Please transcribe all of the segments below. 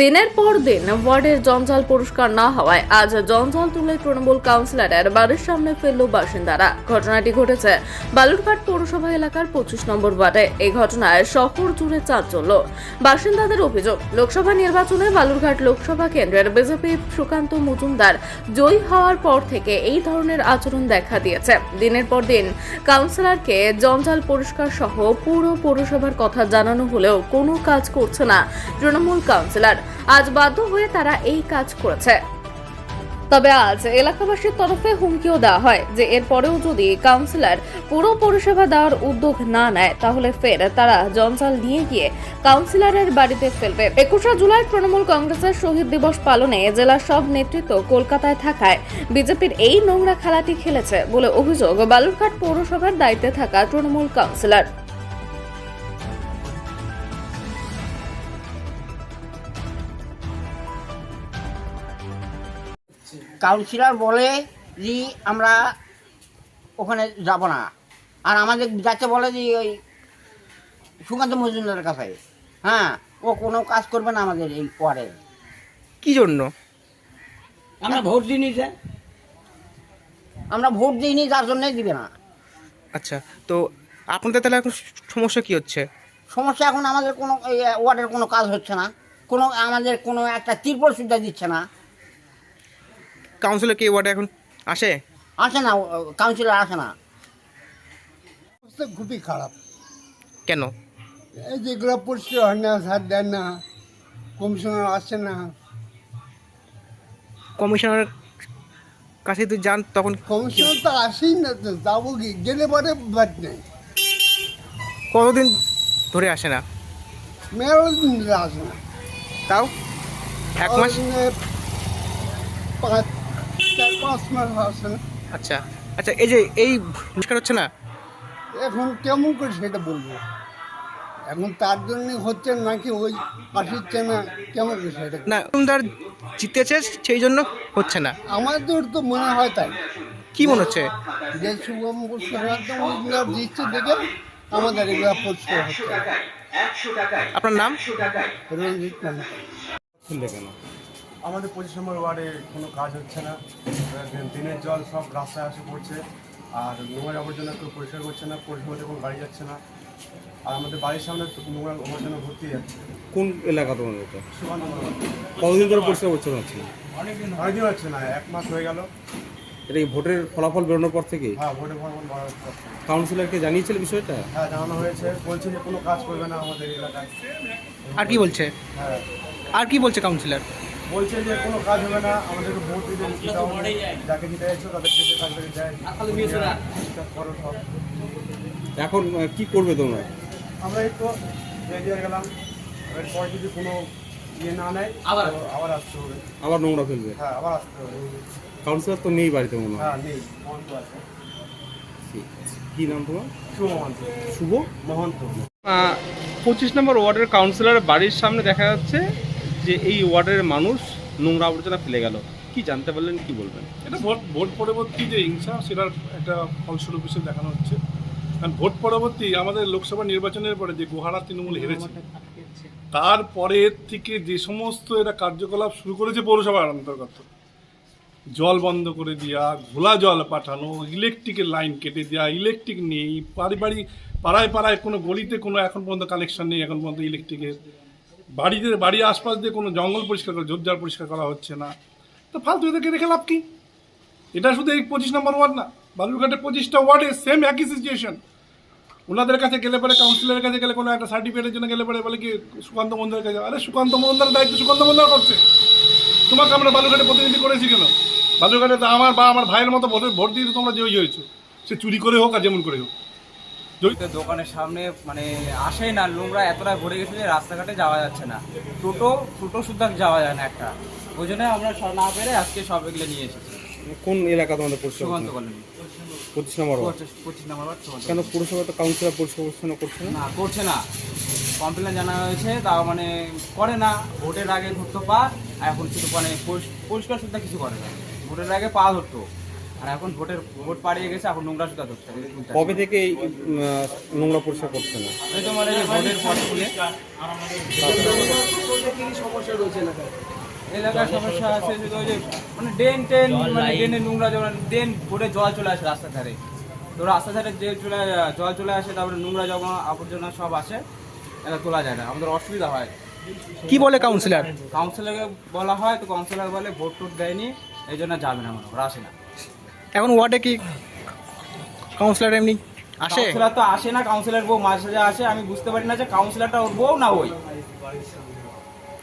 দিনের পর দিন ওয়ার্ডের জঞ্জাল পুরস্কার না হওয়ায় আজ জঞ্জাল তুলে তৃণমূল কাউন্সিলরের বাড়ির সামনে ফেলল বাসিন্দারা। ঘটনাটি ঘটেছে বালুরঘাট পৌরসভা এলাকার পঁচিশ নম্বর ওয়ার্ডে। এই ঘটনায় শহর জুড়ে চাঞ্চল্য। বাসিন্দাদের অভিযোগ, লোকসভা নির্বাচনে বালুরঘাট লোকসভা কেন্দ্রের বিজেপি সুকান্ত মজুমদার জয়ী হওয়ার পর থেকে এই ধরনের আচরণ দেখা দিয়েছে। দিনের পর দিন কাউন্সিলরকে জঞ্জাল পরিষ্কার সহ পুরো পৌরসভার কথা জানানো হলেও কোনো কাজ করছে না তৃণমূল কাউন্সিলর। আজ বাধ্য হয়ে তারা এই কাজ করেছে। তবে আজ এলাকাবাসীর তরফে হুমকিও দেওয়া হয় যে এরপরেও যদি কাউন্সিলর পুরো পরিষেবা দেওয়ার উদ্যোগ না নেয়, তাহলে ফের তারা জঞ্জাল নিয়ে গিয়ে কাউন্সিলরের বাড়িতে ফেলবে। একুশে জুলাই তৃণমূল কংগ্রেসের শহীদ দিবস পালনে জেলার সব নেতৃত্ব কলকাতায় থাকায় বিজেপির এই নোংরা খেলাটি খেলেছে বলে অভিযোগ বালুরঘাট পৌরসভার দায়িত্বে থাকা তৃণমূল কাউন্সিলর। কাউন্সিলর বলে যে আমরা ওখানে যাব না। আর আমাদের যাতে বলে যে ওই সুকান্ত মজুমদারের কাছে হ্যাঁ ও কোনো কাজ করবে না আমাদের এই পরে কি জন্য? আমরা ভোট দিইনি যে আমরা ভোট দিইনি যার জন্যই দিবে না। আচ্ছা তো আপনাদের তাহলে এখন সমস্যা কি হচ্ছে? সমস্যা এখন আমাদের কোনো এই ওয়ার্ডের কোনো কাজ হচ্ছে না। কোনো আমাদের কোনো একটা তিরপল সুবিধা দিচ্ছে না। কাউন্সিলর কি ওয়ার্ডে এখন আসে? আসে না কাউন্সিলর আসে না। অবস্থা খুবই খারাপ। কেন? এই যেগুলো পরিষ্কার হয় না সার দেন না কমিশনার আসে না। কমিশনার কাছে তুই যান তখন কমিশনার তো আসেই না তো যাব কি? গেলে পরে বাদ নেই। কতদিন ধরে আসে না? মেয়েরও আসে না। তাও? এক মাস? পাঁচ চার পাঁচ মাস না আচ্ছা আচ্ছা এই যে এই পরিষ্কার হচ্ছে না? এখন কেমন করে সেটা বলব? এখন তার জন্য হচ্ছে নাকি ওই আসছে না কেমন করে সেটা? না মজুমদার জিতেছে সেই জন্য হচ্ছে না। আমাদের তো মনে হয় তাই। কি মনে হচ্ছে? যে শুভম দিচ্ছে দেখে আমাদের এগুলো পরিষ্কার হচ্ছে। আপনার নাম? রঞ্জিত নাম খুললে কেন? আমাদের পঁচিশ নম্বর ওয়ার্ডে কোনো কাজ হচ্ছে না। দিনের জল সব রাস্তায় আসে পড়ছে আর নোংরা আবর্জনা কেউ পরিষ্কার করছে না পরিষেবাতে কোনো গাড়ি যাচ্ছে না। আর আমাদের বাড়ির সামনে তো নোংরা আবর্জনা ভর্তি যাচ্ছে কোন এলাকা তোমাদের এটা। কতদিন ধরে পরিষ্কার পরিচ্ছন্ন হচ্ছে? অনেকদিন হচ্ছে না এক মাস হয়ে গেল। এটা কি ভোটের ফলাফল বেরোনোর পর থেকে? হ্যাঁ ভোটে ফর্ম ভরার পর কাউন্সিলরকে জানিয়েছিল বিষয়টা? হ্যাঁ জানানো হয়েছে। বলছে যে কোনো কাজ করবে না আমাদের এলাকায়। আর কি বলছে? হ্যাঁ। আর কি বলছে কাউন্সিলর বলছে যে কোনো কাজ হবে না আমাদেরকে ভোট দিতে যাকে দিতে যাচ্ছ তাদের থেকে কাজ করে করো সব। এখন কি করবে তোমরা? আমরা একটু বেরিয়ে গেলাম। এরপর যদি কোনো ইয়ে না নেয় আবার? আবার আসতে হবে। আবার নোংরা ফেলবে? হ্যাঁ আবার আসতে হবে। কাউন্সিলর তো নেই বাড়িতে মনে হয়। হ্যাঁ নেই মহন্ত আছে। ঠিক আছে। কি নাম তোমার? শুভ মহন্ত। শুভ? মহন্ত। পঁচিশ নম্বর ওয়ার্ডের কাউন্সিলর বাড়ির সামনে দেখা যাচ্ছে যে এই ওয়ার্ডের মানুষ নোংরা আবর্জনা ফেলে গেল। কি জানতে পারলেন, কি বলবেন? এটা ভোট ভোট পরবর্তী যে হিংসা, সেটার একটা ফলস্বরূপ হিসেবে দেখানো হচ্ছে। কারণ ভোট পরবর্তী আমাদের লোকসভা নির্বাচনের পরে যে গুহারা তৃণমূল হেরেছে তারপরের থেকে যে সমস্ত এটা কার্যকলাপ শুরু করেছে পৌরসভার অন্তর্গত, জল বন্ধ করে দেওয়া ঘোলা জল পাঠানো ইলেকট্রিকের লাইন কেটে দেওয়া ইলেকট্রিক নেই বাড়ি পাড়ায় পাড়ায় কোনো গলিতে কোনো এখন পর্যন্ত কানেকশন নেই, এখন পর্যন্ত ইলেকট্রিকের বাড়িতে, বাড়ির আশপাশ দিয়ে কোনো জঙ্গল পরিষ্কার করা, ঝোপঝাড় পরিষ্কার করা হচ্ছে না। তো ফালতু এদেরকে রেখে লাভ কি? এটা শুধু এই পঁচিশ নম্বর ওয়ার্ড না বালুরঘাটের পঁচিশটা ওয়ার্ডে সেম একই সিচুয়েশন ওনাদের কাছে গেলে পরে কাউন্সিলরের কাছে গেলে কোনো একটা সার্টিফিকেটের জন্য গেলে পরে বলে কি, সুকান্ত মন্দিরের কাছে? আরে সুকান্ত মন্দিরের দায়িত্ব সুকান্ত মন্দির করছে। তোমাকে আমরা বালুরঘাটে প্রতিনিধি করেছি কেন? বালুরঘাটে তো আমার বা আমার ভাইয়ের মতো ভোটে ভোট দিয়ে তোমরা জয়ী হয়েছো। সে চুরি করে হোক আর যেমন করে হোক। দোকানের সামনে মানে আসেই না নোংরা এতটা ভরে গেছে যে রাস্তাঘাটে যাওয়া যাচ্ছে না। টোটো টোটো সুদ্ধা যাওয়া যায় না একটা। ওই জন্য আমরা না পেরে আজকে সব এগুলো নিয়ে এসেছি। কোন এলাকা তোমাদের সুকান্ত পরিচ্ছন্ন? কলোনি। পঁচিশ নম্বর পঁচিশ নাম্বার কেন। পুরসভা তো কাউন্সিলর পরিষ্কার পরিচ্ছন্ন করছে না? না করছে না। কমপ্লেন জানা হয়েছে তাও মানে করে না। ভোটের আগে ধরতো পা এখন শুধু মানে পরিষ্কার সুদ্ধা কিছু করে না। ভোটের আগে পা ধরতো। আর এখন ভোটের ভোট পাড়িয়ে গেছে এখন নোংরা সুতা ধরছে। তুলতে আসে। কবে থেকে এই নোংরা পরিষ্কার করছে না? এই তো মানে ভোটের পর থেকে। এলাকার সমস্যা আছে শুধু ওই যে মানে ড্রেন টেন মানে ড্রেনে নোংরা যেমন ড্রেন ভোটে জল চলে আসে রাস্তার ধারে। তো রাস্তার ধারে যে চলে জল চলে আসে তারপরে নোংরা জমা আবর্জনা সব আসে এটা তোলা যায় না আমাদের অসুবিধা হয়। কি বলে কাউন্সিলর কাউন্সিলরকে বলা হয় তো কাউন্সিলর বলে ভোট টোট দেয়নি এই জন্য যাবে না মনে করো আসে না। এখন ওয়ার্ডে কি কাউন্সিলর এমনি আসে? কাউন্সিলর তো আসে না কাউন্সিলর বউ মাঝে সাঝে আসে আমি বুঝতে পারি না যে কাউন্সিলরটা ওর বউ না ওই।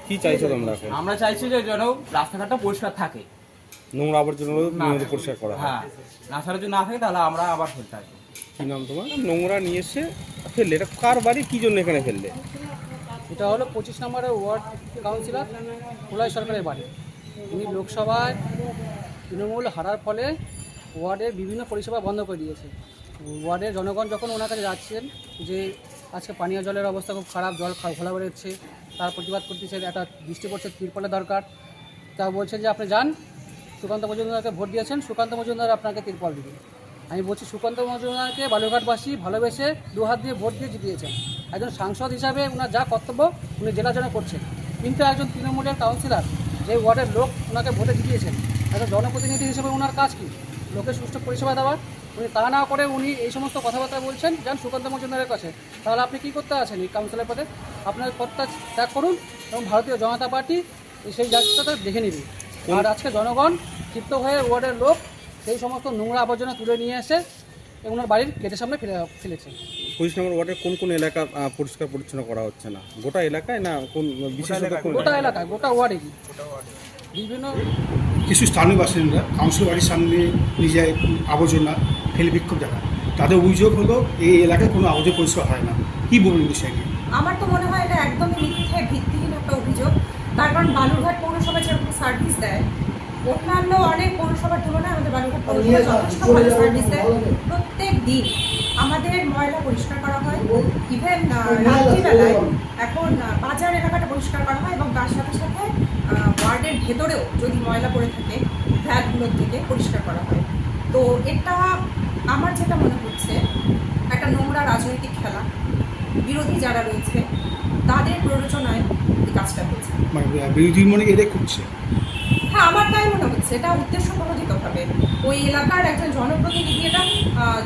কি চাইছো তোমরা এখন? আমরা চাইছি যে যেন রাস্তাঘাটটা পরিষ্কার থাকে। নোংরা আবর্জনা নিয়মিত পরিষ্কার করা হয়। হ্যাঁ রাস্তাটা যদি না থাকে তাহলে আমরা আবার ফেলতে আসব। কি নাম তোমার? নোংরা নিয়ে এসে ফেললে এটা কার বাড়ি? কি জন্য এখানে ফেললে? এটা হলো পঁচিশ নম্বরের ওয়ার্ড কাউন্সিলর কুলাই সরকারের বাড়ি। উনি লোকসভায় তৃণমূল হারার ফলে ওয়ার্ডের বিভিন্ন পরিষেবা বন্ধ করে দিয়েছে। ওয়ার্ডের জনগণ যখন ওনার কাছে যাচ্ছেন যে আজকে পানীয় জলের অবস্থা খুব খারাপ, জল খা- ঘোলা বেরোচ্ছে তার প্রতিবাদ করতেছে একটা বৃষ্টি পড়ছে তিরপলের দরকার। তা বলছেন যে, আপনি যান, সুকান্ত মজুমদারকে ভোট দিয়েছেন, সুকান্ত মজুমদার আপনাকে তিরপল দিবে। আমি বলছি, সুকান্ত মজুমদারকে বালুরঘাটবাসী ভালোবেসে দু হাত দিয়ে ভোট দিয়ে জিতিয়েছেন। একজন সাংসদ হিসাবে ওনার যা কর্তব্য, উনি জেলার জন্য করছেন। কিন্তু একজন তৃণমূলের কাউন্সিলর, যে ওয়ার্ডের লোক ওনাকে ভোটে জিতিয়েছেন, একজন জনপ্রতিনিধি হিসেবে ওনার কাজ কি? লোকের সুষ্ঠু পরিষেবা দেওয়ার। উনি তা না করে উনি এই সমস্ত কথাবার্তা বলছেন। যান সুকান্ত মজুমদারের কাছে। তাহলে আপনি কী করতে আছেন এই কাউন্সিলর পদে? আপনার পদটা ত্যাগ করুন এবং ভারতীয় জনতা পার্টি সেই যাত্রাটা দেখে নিবে আর আজকে জনগণ ক্ষিপ্ত হয়ে ওয়ার্ডের লোক সেই সমস্ত নোংরা আবর্জনা তুলে নিয়ে এসে ওনার বাড়ির গেটের সামনে ফেলে ফেলেছে। পঁচিশ নম্বর ওয়ার্ডের কোন কোন এলাকা পরিষ্কার পরিচ্ছন্ন করা হচ্ছে না? গোটা এলাকায় না কোন বিশেষত কোন গোটা এলাকায় গোটা ওয়ার্ডে। বিভিন্ন কিছু স্থানীয় বাসিন্দা কাউন্সিল বাড়ির সামনে নিজে আবর্জনা ফেলে বিক্ষোভ দেখায়। তাদের অভিযোগ হলো, এই এলাকায় কোনো আবর্জনা পরিষ্কার হয় না। কি বলবেন বিষয়টি? আমার তো মনে হয় এটা একদমই মিথ্যে, ভিত্তিহীন একটা অভিযোগ। তার কারণ বালুরঘাট পৌরসভা যেরকম সার্ভিস দেয়, অন্যান্য অনেক পৌরসভার তুলনায় আমাদের বালুরঘাট পৌরসভা যথেষ্ট ভালো সার্ভিস দেয়। প্রত্যেক দিন আমাদের ময়লা পরিষ্কার করা হয়। ইভেন রাত্রিবেলায় এখন বাজার এলাকাটা পরিষ্কার করা হয় আহ, ভেতরেও যদি ময়লা পড়ে থাকে ভ্যাটগুলোর থেকে পরিষ্কার করা হয়। তো এটা আমার যেটা মনে হচ্ছে একটা নোংরা রাজনৈতিক খেলা। বিরোধী যারা রয়েছে তাদের প্ররোচনায় এই কাজটা হয়েছে মানে বিরোধী মনে এদের করছে হ্যাঁ আমার তাই মনে হচ্ছে। এটা উদ্দেশ্য প্রণোদিতভাবে। ওই এলাকার একজন জনপ্রতিনিধি এটা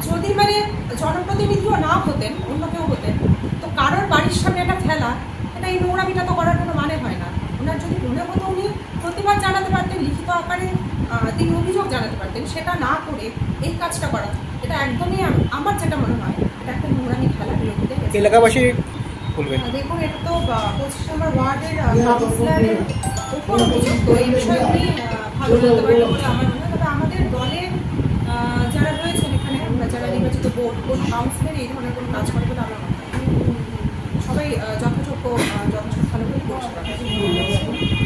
যদি মানে জনপ্রতিনিধিও না হতেন অন্য কেউ হতেন তো কারোর বাড়ির সামনে এটা খেলা এটা এই নোংরা নোংরামিটা তো করার কোনো মানে হয় না ওনার যদি মনে হতো উনি প্রতিবাদ জানাতে পারতেন লিখিত আকারে আহ, তিনি অভিযোগ পারতেন সেটা না করে এই কাজটা করা। এটা একদমই আমার যেটা মনে হয় এটা একটা নোংরামি খেলা বিরোধীদের এলাকাবাসী বলবেন। দেখুন এটা তো পঁচিশ নম্বর ওয়ার্ডের কাউন্সিলরের উপর অভিযোগ তো এই বিষয়ে উনি ভালো বলতে বলে আমার মনে হয়। তবে আমাদের দলের যারা রয়েছেন এখানে আমরা যারা নির্বাচিত বোর্ড কোনো কাউন্সিলর এই ধরনের কোনো কাজ করে বলে আমার। সবাই যথাযোগ্য আহ, ভালো করে